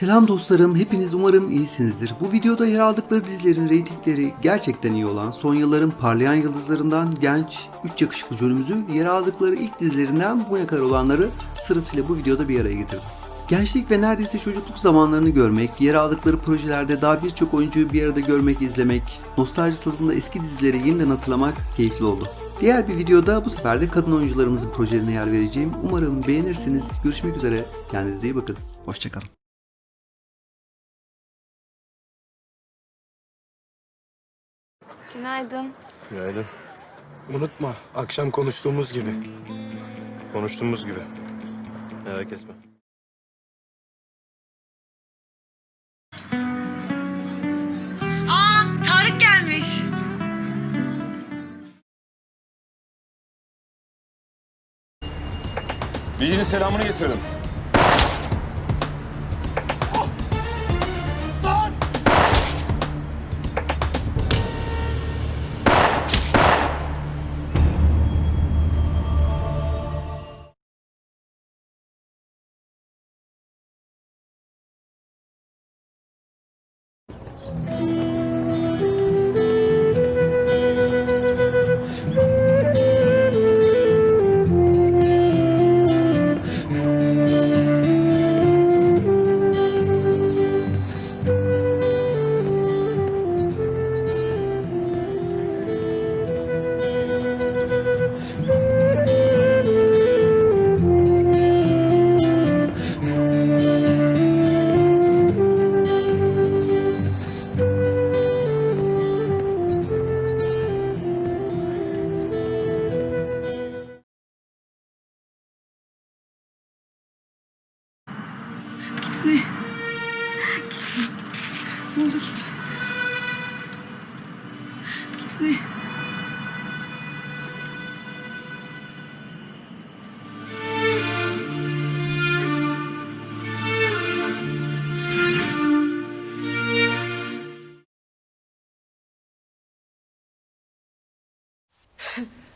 Selam dostlarım, hepiniz umarım iyisinizdir. Bu videoda yer aldıkları dizilerin reytingleri gerçekten iyi olan, son yılların parlayan yıldızlarından genç, 3 yakışıklı jönümüzü yer aldıkları ilk dizilerinden bugüne kadar olanları sırasıyla bu videoda bir araya getirdim. Gençlik ve neredeyse çocukluk zamanlarını görmek, yer aldıkları projelerde daha birçok oyuncuyu bir arada görmek, izlemek, nostalji tadında eski dizileri yeniden hatırlamak keyifli oldu. Diğer bir videoda bu sefer de kadın oyuncularımızın projelerine yer vereceğim. Umarım beğenirsiniz. Görüşmek üzere. Kendinize iyi bakın. Hoşçakalın. Günaydın. Günaydın. Unutma, akşam konuştuğumuz gibi. Konuştuğumuz gibi. Merak etme. Aa, Tarık gelmiş. Bilginin selamını getirdim. Gitme. Gitme. Ne olur gitme. Gitme.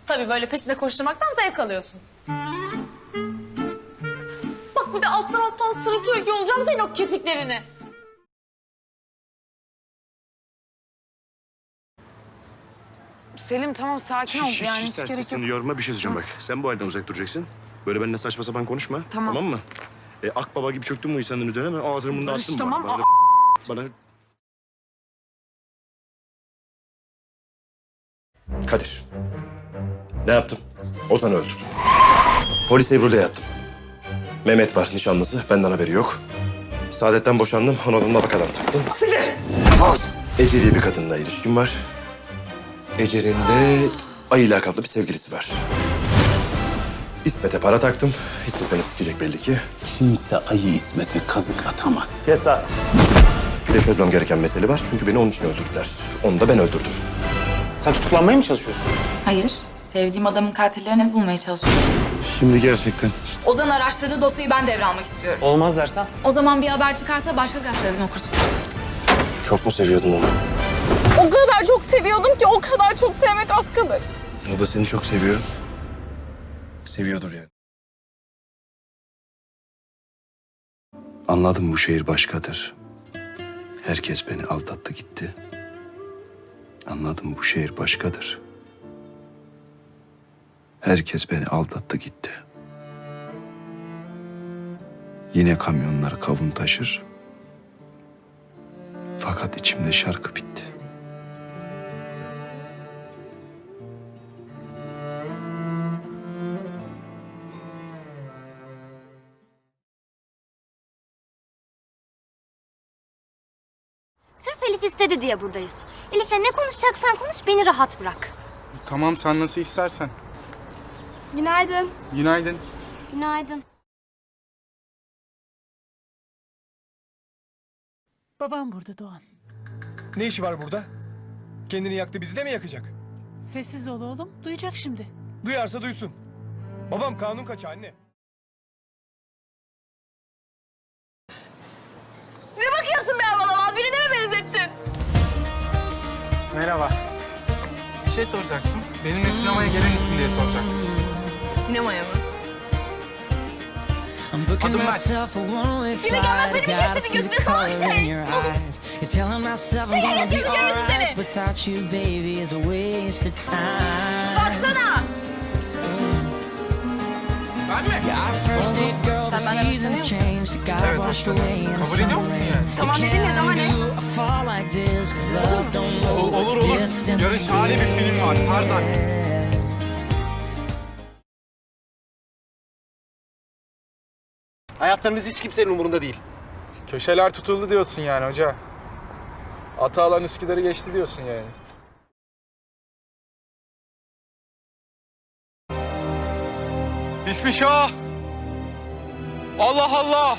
Tabii böyle peşinde koşturmaktan zevk alıyorsun. Alttan alttan sırıtıyor ki olacağım senin o kirpiklerini. Selim tamam sakin ol Şiş, şiş, yani şiş, hiç gerek sesini yok. yorma bir şey söyleyeceğim bak. Sen bu halden uzak duracaksın. Böyle benimle saçma sapan konuşma. Tamam. Tamam mı? E, akbaba gibi çöktün mü insanın üzerine ben ağzını bunu da Barış, attım tamam. bana. Bana, bana Kadir. Ne yaptım? Ozan'ı öldürdüm. Polis Ebru'yla yattım. Mehmet var nişanlısı. Benden haberi yok. Saadet'ten boşandım. Ona da nafakadan taktım. Ece diye bir kadınla ilişkim var. Ece'nin de Ayı lakaplı bir sevgilisi var. İsmet'e para taktım. İsmet beni sikecek belli ki. Kimse ayı İsmet'e kazık atamaz. Bir de çözmem gereken mesele var. Çünkü beni onun için öldürdüler. Onu da ben öldürdüm. Sen tutuklanmaya mı çalışıyorsun? Hayır. Sevdiğim adamın katillerini bulmaya çalışıyorum. Şimdi gerçekten sıçtın. Ozan araştırdığı dosyayı ben devralmak istiyorum. Olmaz dersen? O zaman bir haber çıkarsa başka gazeteden okursun. Çok mu seviyordun onu? O kadar çok seviyordum ki o kadar çok sevmek az kalır. O da seni çok seviyor. Seviyordur yani. Anladım bu şehir başkadır. Herkes beni aldattı gitti. Anladım bu şehir başkadır. Herkes beni aldattı gitti. Yine kamyonlar kavun taşır. Fakat içimde şarkı bitti. Sırf Elif istedi diye buradayız. Elif'le ne konuşacaksan konuş beni rahat bırak. Tamam sen nasıl istersen. Günaydın. Günaydın. Günaydın. Babam burada Doğan. Ne işi var burada? Kendini yaktı bizi de mi yakacak? Sessiz ol oğlum. Duyacak şimdi. Duyarsa duysun. Babam kanun kaçı anne. Ne bakıyorsun be havalı Birine mi benzettin? Merhaba. Bir şey soracaktım. Benimle sinemaya gelir misin diye soracaktım. Sinemaya mı? Adım ver. Yine gelmezlerin hepsini gözüne sağlık şey. Şey hayat gözü görürsün seni. Baksana. Ben mi? Sen benden hoşlanıyor musun? Evet hoşlanıyorum. Kabul ediyor musun yani? Tamam dedim ya daha ne? O- olur olur. Yarın şahane bir film var. Tarzan. Hayatlarınız hiç kimsenin umurunda değil. Köşeler tutuldu diyorsun yani hoca. Ata alan Üsküdar'ı geçti diyorsun yani. Bismillah. Allah Allah.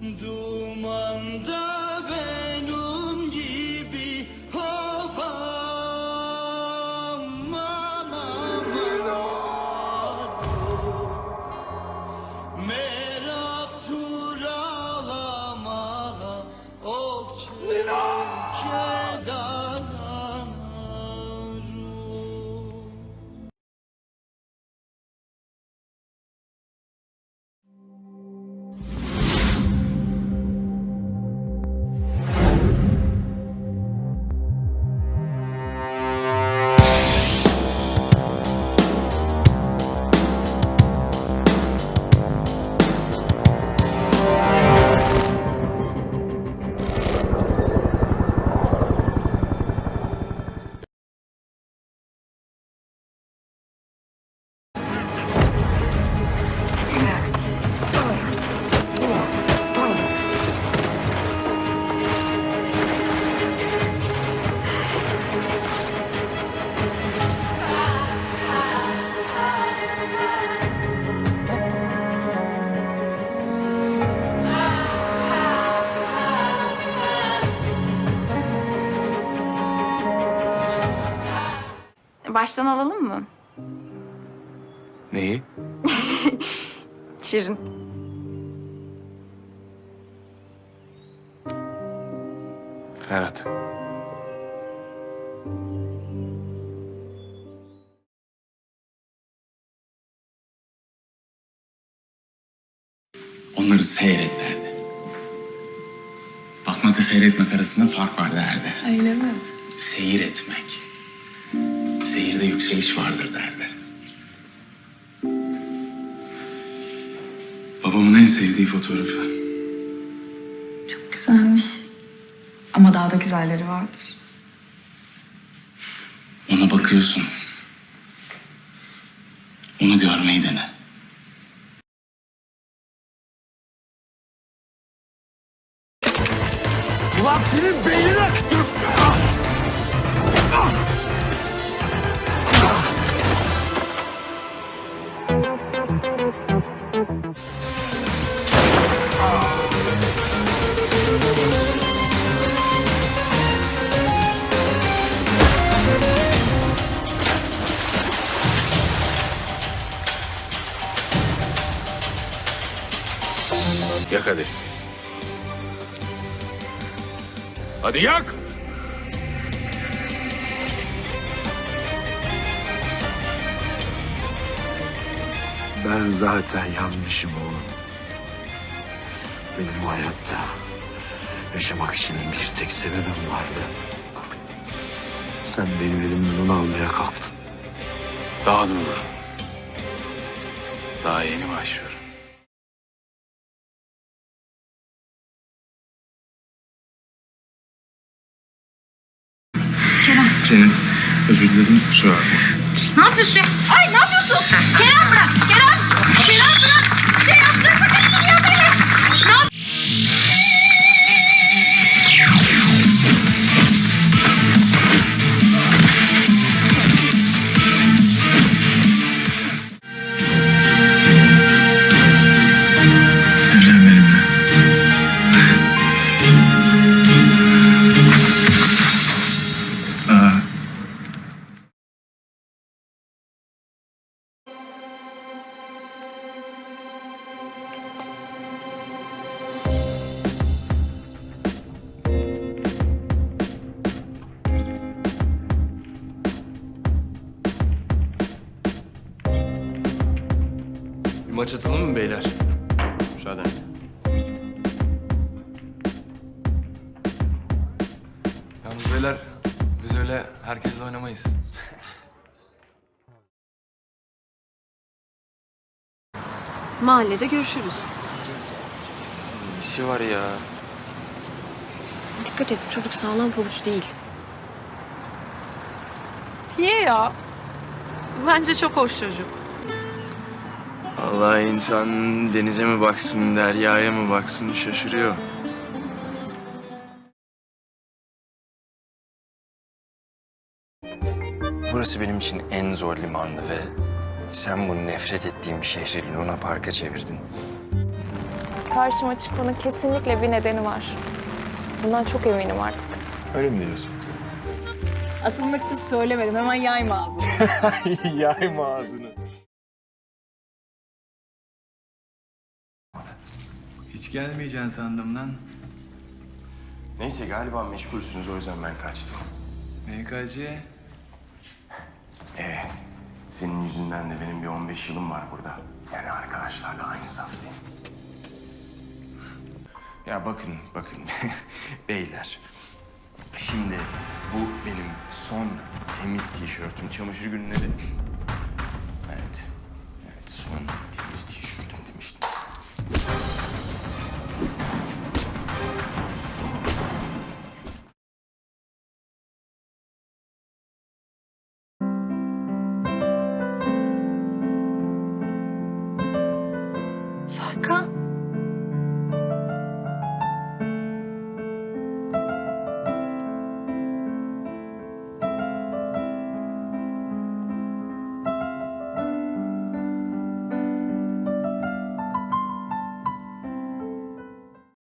Dumanda benim gibi hop aman aman. Merak turalama of çedanar Baştan alalım mı? Neyi? Şirin. Ferhat. Onları seyret derdi. Bakmakla seyretmek arasında fark var derdi. Öyle mi? Seyir etmek. Seyirde yükseliş vardır derdi. Babamın en sevdiği fotoğrafı. Çok güzelmiş. Ama daha da güzelleri vardır. Ona bakıyorsun. Onu görmeyi dene. Ulan senin beynini akıtırım. Yak hadi. Hadi yak! Ben zaten yanmışım oğlum. Benim bu hayatta yaşamak için bir tek sebebim vardı. Sen benim elimden onu almaya kalktın. Daha dur. Daha yeni başlıyorum. Senin özür dilerim kusura bakma. Ne yapıyorsun ya? Ay ne yapıyorsun? Kerem bırak. Kerem. Kerem bırak. Başlatalım mı beyler? Müsaadenle. Yalnız beyler biz öyle herkesle oynamayız. Mahallede görüşürüz. İşi var ya. Dikkat et bu çocuk sağlam pabuç değil. Niye ya? Bence çok hoş çocuk. Allah insan denize mi baksın, deryaya mı baksın şaşırıyor. Burası benim için en zor limandı ve sen bu nefret ettiğim şehri Luna Park'a çevirdin. Karşıma çıkmanın kesinlikle bir nedeni var. Bundan çok eminim artık. Öyle mi diyorsun? Asılmak için söylemedim. Hemen yayma ağzını. Yayma ağzını. Hiç gelmeyeceksin sandım lan. Neyse galiba meşgulsünüz o yüzden ben kaçtım. MKC. Ee, senin yüzünden de benim bir 15 yılım var burada. Yani arkadaşlarla aynı saftayım. Ya bakın, bakın. Beyler. Şimdi bu benim son temiz tişörtüm. Çamaşır günleri. Evet. Evet, son